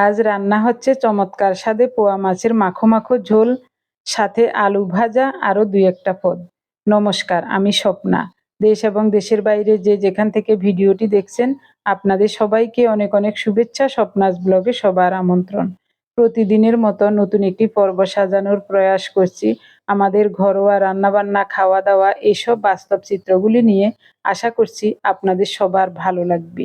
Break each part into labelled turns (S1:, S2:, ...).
S1: আজ রান্না হচ্ছে চমৎকার স্বাদে পোয়া মাছের মাখো মাখো ঝোল, সাথে আলু ভাজা আরও দুই একটা পদ। নমস্কার, আমি স্বপ্না। দেশ এবং দেশের বাইরে যে যেখান থেকে ভিডিওটি দেখছেন, আপনাদের সবাইকে অনেক অনেক শুভেচ্ছা, স্বপ্নাস ব্লগে সবার আমন্ত্রণ। প্রতিদিনের মতো নতুন একটি পর্ব সাজানোর প্রয়াস করছি। আমাদের ঘরোয়া রান্নাবান্না খাওয়া দাওয়া এসব বাস্তব চিত্রগুলি নিয়ে আশা করছি আপনাদের সবার ভালো লাগবে।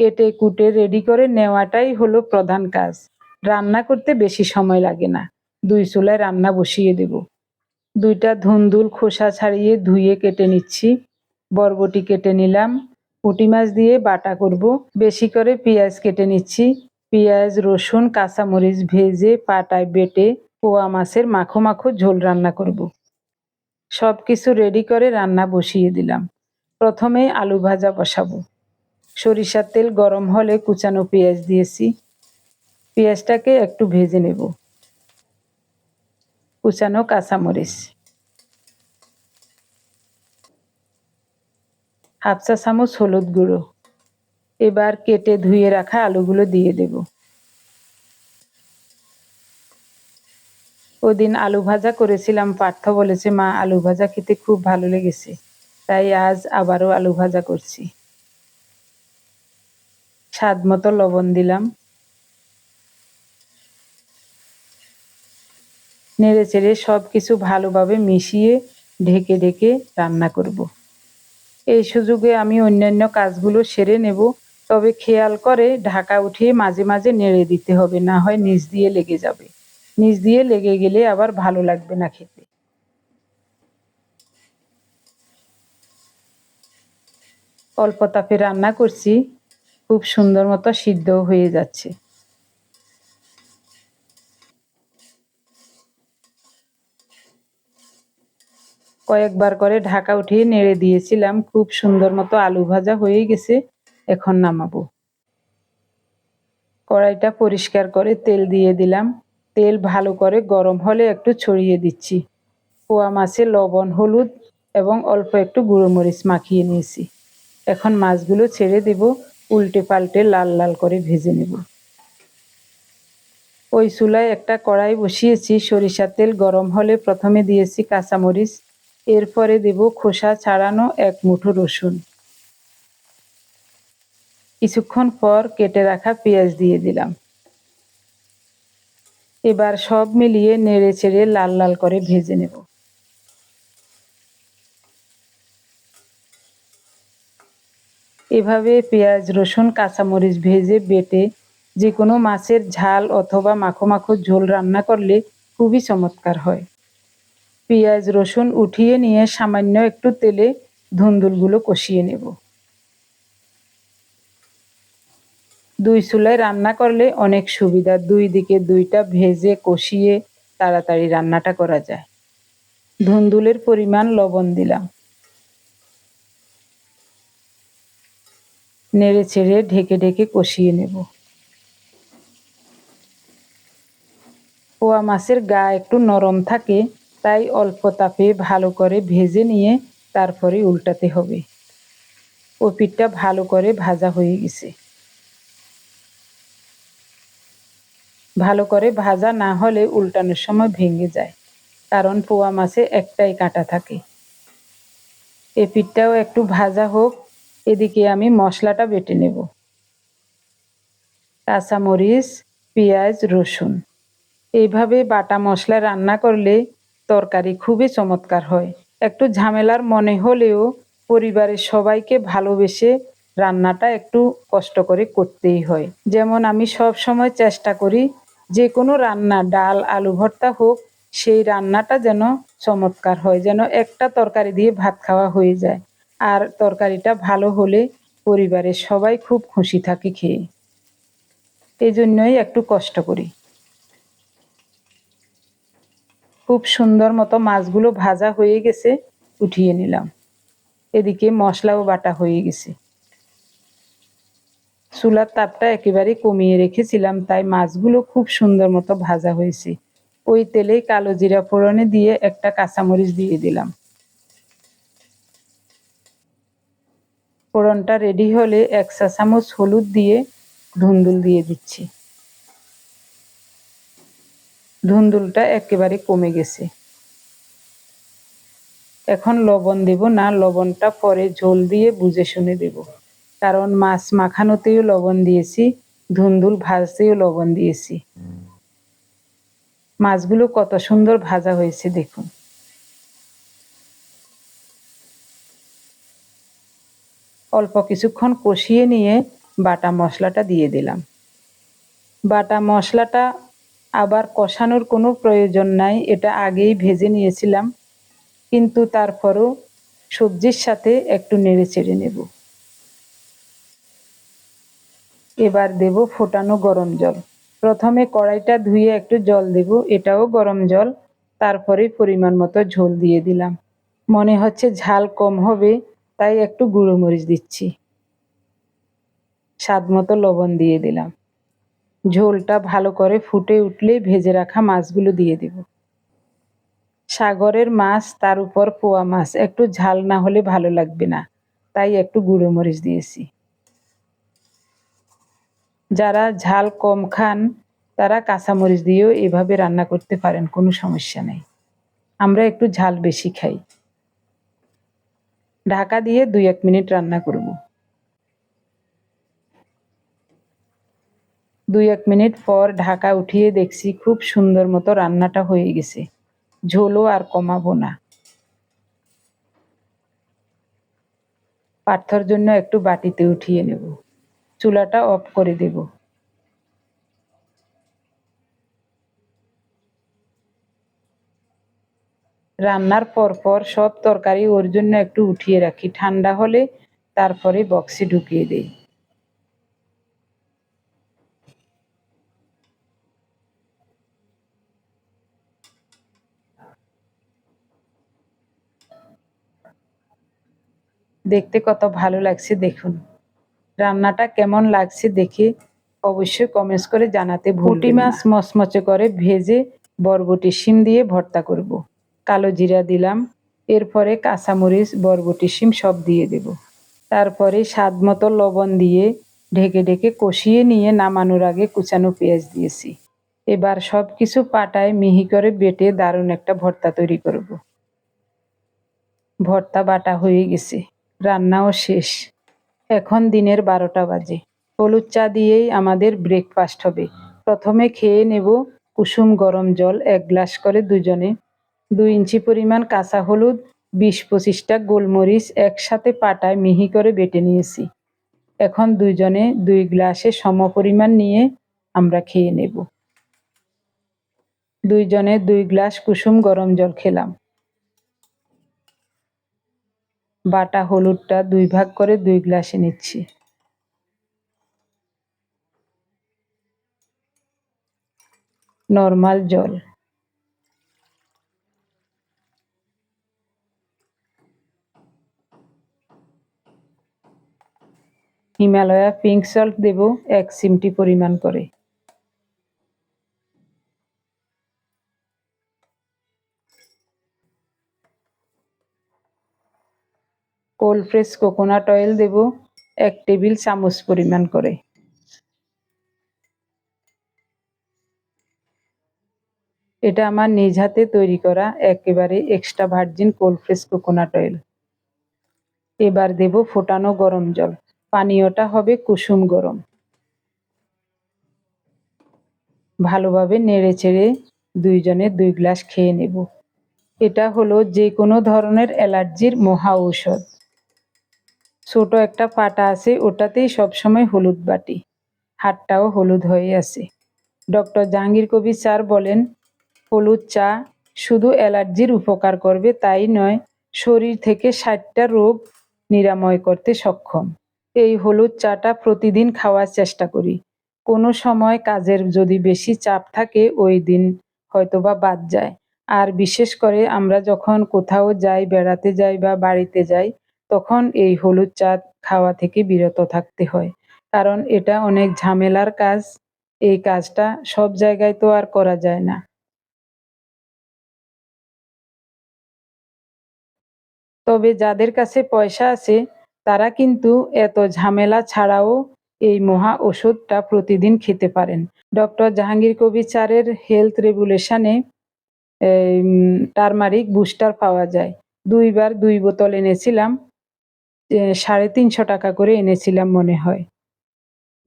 S1: কেটে কুটে রেডি করে নেওয়াটাই হলো প্রধান কাজ। রান্না করতে বেশি সময় লাগে না। দুই চুলায় রান্না বসিয়ে দেব। দুইটা ধুন্দুল খোসা ছাড়িয়ে ধুয়ে কেটে নিচ্ছি। বরবটি কেটে নিলাম। পুঁটি মাছ দিয়ে বাটা করব। বেশি করে পেঁয়াজ কেটে নিচ্ছি। পেঁয়াজ, রসুন, কাঁচামরিচ ভেজে পাটায় বেটে পোয়া মাছের মাখো মাখো ঝোল রান্না করব। সব কিছু রেডি করে রান্না বসিয়ে দিলাম। প্রথমে আলু ভাজা বসাবো। সরিষার তেল গরম হলে কুচানো পেঁয়াজ দিয়েছি। পেঁয়াজটাকে একটু ভেজে নেব। কুচানো কাঁচামরিচ। হাফ চা চামচ হলুদ গুঁড়ো। এবার কেটে ধুয়ে রাখা আলুগুলো দিয়ে দেব। ওদিন আলু ভাজা করেছিলাম, পার্থ বলেছে, মা, আলু ভাজা খেতে খুব ভালো লেগেছে, তাই আজ আবারও আলু ভাজা করছি। স্বাদ মতো লবণ দিলাম। নেড়ে চেড়ে সব কিছু ভালোভাবে মিশিয়ে ঢেকে ঢেকে রান্না করব। এই সুযোগে আমি অন্যান্য কাজগুলো সেরে নেব, তবে খেয়াল করে ঢাকা উঠিয়ে মাঝে মাঝে নেড়ে দিতে হবে, না হয় নিচ দিয়ে লেগে যাবে। নিচ দিয়ে লেগে গেলে আবার ভালো লাগবে না খেতে। অল্প তাপে রান্না করছি। খুব সুন্দর মতো সিদ্ধ হয়ে যাচ্ছে। কয়েকবার করে ঢাকা উঠিয়ে নেড়ে দিয়েছিলাম, খুব সুন্দর মতো আলু ভাজা হয়ে গেছে, এখন নামাবো। কড়াইটা পরিষ্কার করে তেল দিয়ে দিলাম। তেল ভালো করে গরম হলে একটু ছড়িয়ে দিচ্ছি। পোয়া মাছে লবণ, হলুদ এবং অল্প একটু গুঁড়ো মরিচ মাখিয়ে নিয়েছি। এখন মাছগুলো ছেড়ে দেব। উল্টে পাল্টে লাল লাল করে ভেজে নেব। ওই চুলায় একটা কড়াই বসিয়েছি, সরিষার তেল গরম হলে প্রথমে দিয়েছি কাঁচামরিচ, এরপরে দেব খোসা ছাড়ানো এক মুঠো রসুন। কিছুক্ষণ পর কেটে রাখা পেঁয়াজ দিয়ে দিলাম। এবার সব মিলিয়ে নেড়ে চেড়ে লাল লাল করে ভেজে নেব। এভাবে পেঁয়াজ, রসুন, কাঁচামরিচ ভেজে বেটে যে কোনো মাছের ঝাল অথবা মাখো মাখো ঝোল রান্না করলে খুবই চমৎকার হয়। পেঁয়াজ, রসুন উঠিয়ে নিয়ে সামান্য একটু তেলে ধুন্দুলগুলো কষিয়ে নেব। দুই চুলায় রান্না করলে অনেক সুবিধা, দুই দিকে দুইটা ভেজে কষিয়ে তাড়াতাড়ি রান্নাটা করা যায়। ধুন্দুলের পরিমাণ লবণ দিলাম। নেড়ে ছেড়ে ঢেকে ঢেকে কষিয়ে নেব। পোয়া মাছের গা একটু নরম থাকে, তাই অল্প তাপে ভালো করে ভেজে নিয়ে তারপরে উল্টাতে হবে। ও পিঠটা ভালো করে ভাজা হয়ে গেছে। ভালো করে ভাজা না হলে উল্টানোর সময় ভেঙে যায়, কারণ পোয়া মাছে একটাই কাঁটা থাকে। এ পিঠটাও একটু ভাজা হোক এদিকে আমি মশলাটা বেটে নেব। কাঁচামরিচ পেঁয়াজ, রসুন। এইভাবে বাটা মশলা রান্না করলে তরকারি খুবই চমৎকার হয়। একটু ঝামেলার মনে হলেও পরিবারের সবাইকে ভালোবেসে রান্নাটা একটু কষ্ট করে করতেই হয়। যেমন আমি সব সময় চেষ্টা করি যে কোনো রান্না, ডাল, আলু ভর্তা হোক, সেই রান্নাটা যেন চমৎকার হয়, যেন একটা তরকারি দিয়ে ভাত খাওয়া হয়ে যায়। আর তরকারিটা ভালো হলে পরিবারের সবাই খুব খুশি থাকে খেয়ে। এই জন্যই একটু কষ্ট করি। খুব সুন্দর মতো মাছগুলো ভাজা হয়ে গেছে, উঠিয়ে নিলাম। এদিকে মশলাও বাটা হয়ে গেছে। চুলার তাপটা একেবারে কমিয়ে রেখেছিলাম, তাই মাছগুলো খুব সুন্দর মতো ভাজা হয়েছে। ওই তেলেই কালো জিরা ফোড়নে দিয়ে একটা কাঁচামরিচ দিয়ে দিলাম। ফোড়নটা রেডি হলে এক চা চামচ হলুদ দিয়ে ধুন্দুল দিয়ে দিচ্ছি। ধুন্দুলটা একেবারে কমে গেছে। এখন লবণ দেব না, লবণটা পরে ঝোল দিয়ে বুঝে শুনে দেব। কারণ মাছ মাখানোতেও লবণ দিয়েছি, ধুন্দুল ভাজতেও লবণ দিয়েছি। মাছগুলো কত সুন্দর ভাজা হয়েছে দেখুন। অল্প কিছুক্ষণ কষিয়ে নিয়ে বাটা মশলাটা দিয়ে দিলাম। বাটা মশলাটা আবার কষানোর কোনো প্রয়োজন নাই, এটা আগেই ভেজে নিয়েছিলাম, কিন্তু তারপরও সবজির সাথে একটু নেড়ে চেড়ে নেব। এবার দেব ফোটানো গরম জল। প্রথমে কড়াইটা ধুয়ে একটু জল দেব, এটাও গরম জল, তারপরে পরিমাণ মতো ঝোল দিয়ে দিলাম। মনে হচ্ছে ঝাল কম হবে তাই একটু গুঁড়ো মরিচ দিচ্ছি। স্বাদ মতো লবণ দিয়ে দিলাম। ঝোলটা ভালো করে ফুটে উঠলেই ভেজে রাখা মাছগুলো দিয়ে দেব। সাগরের মাছ, তার উপর পোয়া মাছ, একটু ঝাল না হলে ভালো লাগবে না, তাই একটু গুঁড়ো মরিচ দিয়েছি। যারা ঝাল কম খান, তারা কাঁচামরিচ দিয়েও এভাবে রান্না করতে পারেন, কোনো সমস্যা নেই। আমরা একটু ঝাল বেশি খাই। ঢাকা দিয়ে দুই এক মিনিট রান্না করব। দুই এক মিনিট পর ঢাকা উঠিয়ে দেখছি খুব সুন্দর মতো রান্নাটা হয়ে গেছে। ঝোলও আর কমাবো না। পার্থর জন্য একটু বাটিতে উঠিয়ে নেব। চুলাটা অফ করে দেব। রান্নার পর পর সব তরকারি ওর জন্য একটু উঠিয়ে রাখি। ঠান্ডা হলে তারপরে বক্সে ঢুকিয়ে দেই। দেখতে কত ভালো লাগছে দেখুন। রান্নাটা কেমন লাগছে দেখে অবশ্যই কমেন্টস করে জানাতে ভুটি মাছ মচমচে করে ভেজে বরবটি শিম দিয়ে ভর্তা করব। কালো জিরা দিলাম। এরপরে কাঁচামরিচ, বরবটি, শিম সব দিয়ে দেব। তারপরে স্বাদ মতো লবণ দিয়ে ঢেকে ঢেকে কষিয়ে নিয়ে নামানোর আগে কুচানো পেঁয়াজ দিয়েছি। এবার সব কিছু পাটায় মিহি করে বেটে দারুণ একটা ভর্তা তৈরি করব। ভর্তা বাটা হয়ে গেছে। রান্নাও শেষ। এখন দিনের বারোটা বাজে। হলুদ চা দিয়েই আমাদের ব্রেকফাস্ট হবে। প্রথমে খেয়ে নেব কুসুম গরম জল এক গ্লাস করে দুজনে। দুই ইঞ্চি পরিমাণ কাঁচা হলুদ, বিশ পঁচিশটা গোলমরিচ একসাথে পাটায় মিহি করে বেটে নিয়েছি। এখন দুইজনে দুই গ্লাসে সম পরিমাণ নিয়ে আমরা খেয়ে নেব। দুইজনে দুই গ্লাস কুসুম গরম জল খেলাম। বাটা হলুদটা দুই ভাগ করে দুই গ্লাসে নিচ্ছি। নর্মাল জল। হিমালয়া পিঙ্ক সল্ট দেব, এক চিমটি পরিমাণ করে। কোল্ড ফ্রেশ কোকোনাট অয়েল দেব, এক টেবিল চামচ পরিমাণ করে। এটা আমার নিজ হাতে তৈরি করা একেবারে extra virgin cold fresh coconut oil এবার দেব ফোটানো গরম জল। পানীয়টা হবে কুসুম গরম। ভালোভাবে নেড়ে চেড়ে দুইজনে দুই গ্লাস খেয়ে নেব। এটা হলো যে কোনো ধরনের অ্যালার্জির মহা ঔষধ। ছোট একটা পাটা আছে, ওটাতেই সবসময় হলুদ বাটি। হাতটাও হলুদ হয়ে আছে। ডক্টর জাহাঙ্গীর কবির স্যার বলেন, হলুদ চা শুধু অ্যালার্জির উপকার করবে, তাই নয়, শরীর থেকে ষাটটা রোগ নিরাময় করতে সক্ষম। এই হলুদ চাটা প্রতিদিন খাওয়ার চেষ্টা করি। কোনো সময় কাজের যদি বেশি চাপ থাকে, ওই দিন হয়তোবা বাদ যায়। আর বিশেষ করে আমরা যখন কোথাও যাই, বেড়াতে যাই বা বাড়িতে যাই, তখন এই হলুদ চা খাওয়া থেকে বিরত থাকতে হয়। কারণ এটা অনেক ঝামেলার কাজ। এই কাজটা সব জায়গায় তো আর করা যায় না। তবে যাদের কাছে পয়সা আছে তারা কিন্তু এত ঝামেলা ছাড়াও এই মহা ওষুধটা প্রতিদিন খেতে পারেন। ডক্টর জাহাঙ্গীর কবির চারের হেলথ রেগুলেশনে টারমারিক বুস্টার পাওয়া যায়। দুইবার দুই বোতল এনেছিলাম সাড়ে তিনশো টাকা করে এনেছিলাম মনে হয়।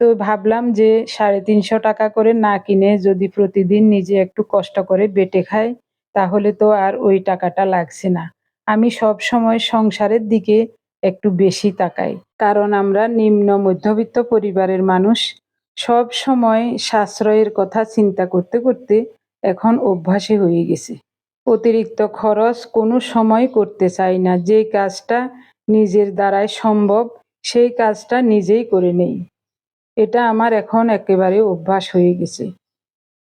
S1: তো ভাবলাম যে সাড়ে তিনশো টাকা করে না কিনে যদি প্রতিদিন নিজে একটু কষ্ট করে বেটে খাই, তাহলে তো আর ওই টাকাটা লাগছে না। আমি সব সময় সংসারের দিকে একটু বেশি তাকাই। কারণ আমরা নিম্ন মধ্যবিত্ত পরিবারের মানুষ, সব সময় সাশ্রয়ের কথা চিন্তা করতে করতে এখন অভ্যাসে হয়ে গেছে। অতিরিক্ত খরচ কোনো সময় করতে চাই না যে কাজটা নিজের দ্বারাই সম্ভব, সেই কাজটা নিজেই করে নেই। এটা আমার এখন একেবারে অভ্যাস হয়ে গেছে।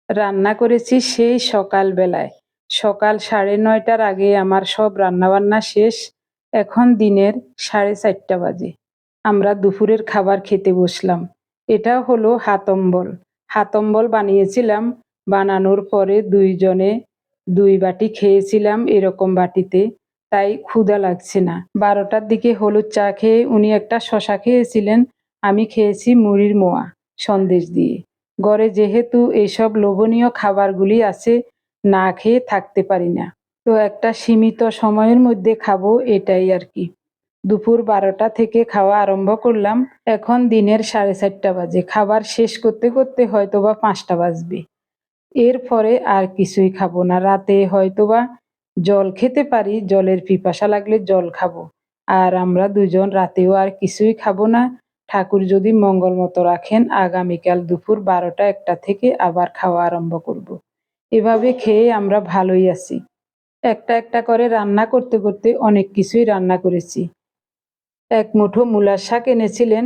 S1: রান্না করেছি সেই সকালবেলায়। সকাল সাড়ে নয়টার আগে আমার সব রান্নাবান্না শেষ এখন দিনের সাড়ে চারটা বাজে। আমরা দুপুরের খাবার খেতে বসলাম। এটা হলো হাতম্বল হাতম্বল বানিয়েছিলাম। বানানোর পরে দুইজনে দুই বাটি খেয়েছিলাম এরকম বাটিতে। তাই ক্ষুধা লাগছে না। বারোটার দিকে হলুদ চা খেয়ে উনি একটা শশা খেয়েছিলেন। আমি খেয়েছি মুড়ির মোয়া সন্দেশ দিয়ে। ঘরে যেহেতু এইসব লোভনীয় খাবারগুলি আছে, না খেয়ে থাকতে পারি না। তো একটা সীমিত সময়ের মধ্যে খাব এটাই আর কি। দুপুর বারোটা থেকে খাওয়া আরম্ভ করলাম, এখন দিনের সাড়ে চারটা বাজে। খাবার শেষ করতে করতে হয়তোবা পাঁচটা বাজবে। এরপরে আর কিছুই খাব না। রাতে হয়তোবা জল খেতে পারি, জলের পিপাসা লাগলে জল খাব। আর আমরা দুজন রাতেও আর কিছুই খাব না। ঠাকুর যদি মঙ্গল মতো রাখেন, আগামীকাল দুপুর বারোটা একটা থেকে আবার খাওয়া আরম্ভ করব। এভাবে খেয়ে আমরা ভালোই আছি। একটা একটা করে রান্না করতে করতে অনেক কিছুই রান্না করেছি। এক মুঠো মূলার শাক এনেছিলেন,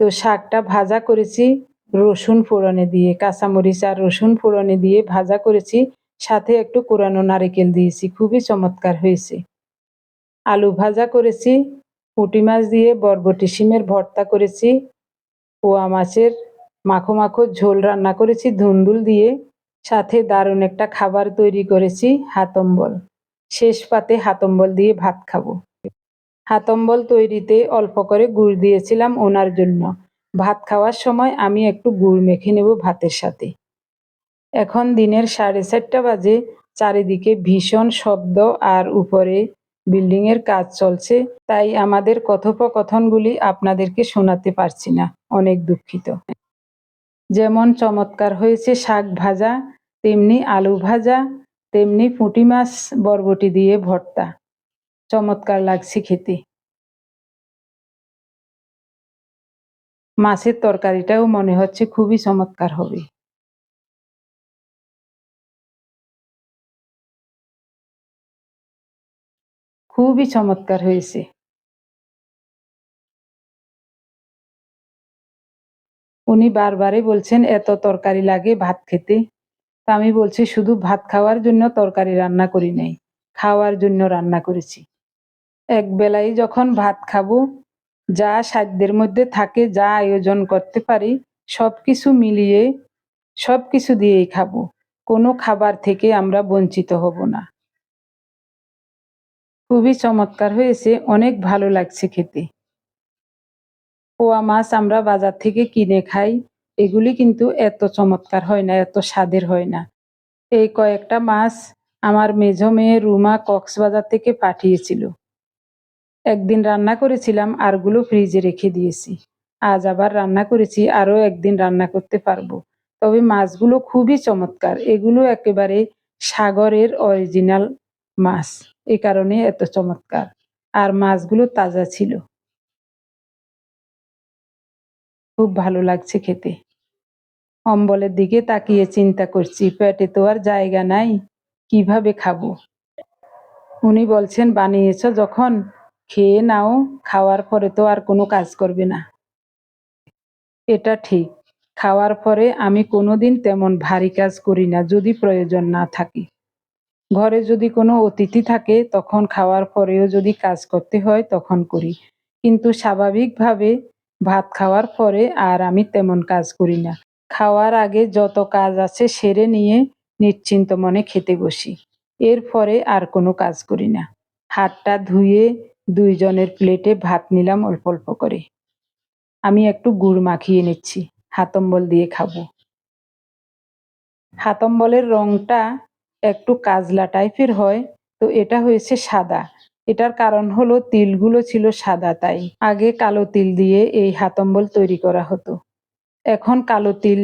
S1: তো শাকটা ভাজা করেছি, রসুন ফোড়নে দিয়ে, কাঁচামরিচ আর রসুন ফোড়নে দিয়ে ভাজা করেছি, সাথে একটু কোরানো নারিকেল দিয়েছি, খুবই চমৎকার হয়েছে। আলু ভাজা করেছি, পুঁটি মাছ দিয়ে বরবটি শিমের ভর্তা করেছি, পোয়া মাছের মাখো মাখো ঝোল রান্না করেছি, ধুন্দুল দিয়ে সাথে দারুণ একটা খাবার তৈরি করেছি হাতম্বল শেষ পাতে হাতম্বল দিয়ে ভাত খাব। হাতম্বল তৈরিতে অল্প করে গুড় দিয়েছিলাম ওনার জন্য। ভাত খাওয়ার সময় আমি একটু গুড় মেখে নেব ভাতের সাথে। এখন দিনের সাড়ে চারটা বাজে, চারিদিকে ভীষণ শব্দ আর উপরে বিল্ডিং এর কাজ চলছে, তাই আমাদের কথোপকথনগুলি আপনাদেরকে শোনাতে পারছি না, অনেক দুঃখিত। যেমন চমৎকার হয়েছে শাক ভাজা, তেমনি আলু ভাজা, তেমনি পুঁটি মাছ, বরবটি দিয়ে ভর্তা। চমৎকার লাগছে খেতে। মাছের তরকারিটাও মনে হচ্ছে খুবই চমৎকার হবে। খুবই চমৎকার হয়েছে। উনি বারবারই বলছেন, এত তরকারি লাগে ভাত খেতে। তা আমি বলছি, শুধু ভাত খাওয়ার জন্য তরকারি রান্না করি নাই, খাওয়ার জন্য রান্না করেছি। এক বেলায় যখন ভাত খাব, যা সাধ্যের মধ্যে থাকে, যা আয়োজন করতে পারি সব কিছু মিলিয়ে সব কিছু দিয়েই খাব। কোনো খাবার থেকে আমরা বঞ্চিত হব না। খুবই চমৎকার হয়েছে, অনেক ভালো লাগছে খেতে। পোয়া মাছ আমরা বাজার থেকে কিনে খাই। এগুলি কিন্তু এত চমৎকার হয় না, এত স্বাদের হয় না। এই কয়েকটা মাছ আমার মেঝো মেয়ে রুমা কক্সবাজার থেকে পাঠিয়েছিল। একদিন রান্না করেছিলাম, আরগুলো ফ্রিজে রেখে দিয়েছি। আজ আবার রান্না করেছি, আরও একদিন রান্না করতে পারব। তবে মাছগুলো খুবই চমৎকার, এগুলো একেবারে সাগরের অরিজিনাল মাছ। এ কারণে এত চমৎকার। আর মাছগুলো তাজা ছিল। খুব ভালো লাগছে খেতে। অম্বলের দিকে তাকিয়ে চিন্তা করছি, পেটে তো আর জায়গা নাই, কীভাবে খাব? উনি বলছেন, বানিয়েছ যখন, খেয়ে নাও, খাওয়ার পরে তো আর কোনো কাজ করবে না। এটা ঠিক, খাওয়ার পরে আমি কোনোদিন তেমন ভারী কাজ করি না, যদি প্রয়োজন না থাকে। ঘরে যদি কোনো অতিথি থাকে, তখন খাওয়ার পরেও যদি কাজ করতে হয়, তখন করি। কিন্তু স্বাভাবিকভাবে ভাত খাওয়ার পরে আর আমি তেমন কাজ করি না। খাওয়ার আগে যত কাজ আছে সেরে নিয়ে নিশ্চিন্ত মনে খেতে বসি। এরপরে আর কোনো কাজ করি না। হাতটা ধুয়ে দুইজনের প্লেটে ভাত নিলাম অল্প অল্প করে। আমি একটু গুড় মাখিয়ে নিচ্ছি, হাতম্বল দিয়ে খাব। হাতম্বলের রংটা একটু কাজলা টাইপের হয়, তো এটা হয়েছে সাদা। এটার কারণ হলো তিলগুলো ছিল সাদা তাই। আগে কালো তিল দিয়ে এই হাতম্বল তৈরি করা হতো। এখন কালো তিল,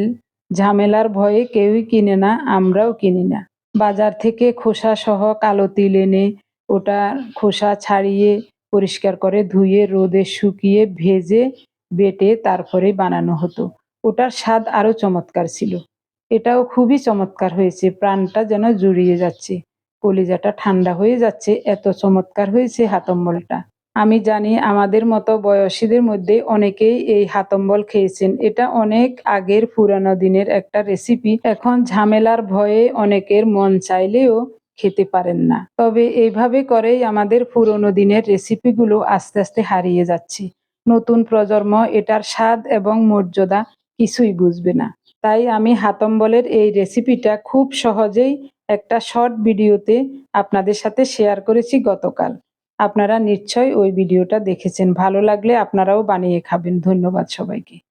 S1: ঝামেলার ভয়ে কেউই কিনে না, আমরাও কিনি না। বাজার থেকে খোসা সহ কালো তিল এনে ওটা খোসা ছাড়িয়ে পরিষ্কার করে ধুয়ে রোদে শুকিয়ে ভেজে বেটে তারপরে বানানো হতো। ওটার স্বাদ আরও চমৎকার ছিল। এটাও খুবই চমৎকার হয়েছে, প্রাণটা যেন জুড়িয়ে যাচ্ছে। কলিজাটা ঠান্ডা হয়ে যাচ্ছে, এত চমৎকার হয়েছে হাতম্বলটা। আমি জানি আমাদের মতো বয়সীদের মধ্যে অনেকেই এই হাতম্বল খেয়েছেন। এটা অনেক আগের পুরানো দিনের একটা রেসিপি এখন ঝামেলার ভয়ে অনেকের মন চাইলেও খেতে পারেন না। তবে এইভাবে করেই আমাদের পুরনো দিনের রেসিপিগুলো আস্তে আস্তে হারিয়ে যাচ্ছে। নতুন প্রজন্ম এটার স্বাদ এবং মর্যাদা কিছুই বুঝবে না। তাই আমি হাতম্বলের এই রেসিপিটা খুব সহজেই একটা শর্ট ভিডিওতে আপনাদের সাথে শেয়ার করেছি গতকাল। আপনারা নিশ্চয়ই ওই ভিডিওটা দেখেছেন। ভালো লাগলে আপনারাও বানিয়ে খাবেন। ধন্যবাদ সবাইকে।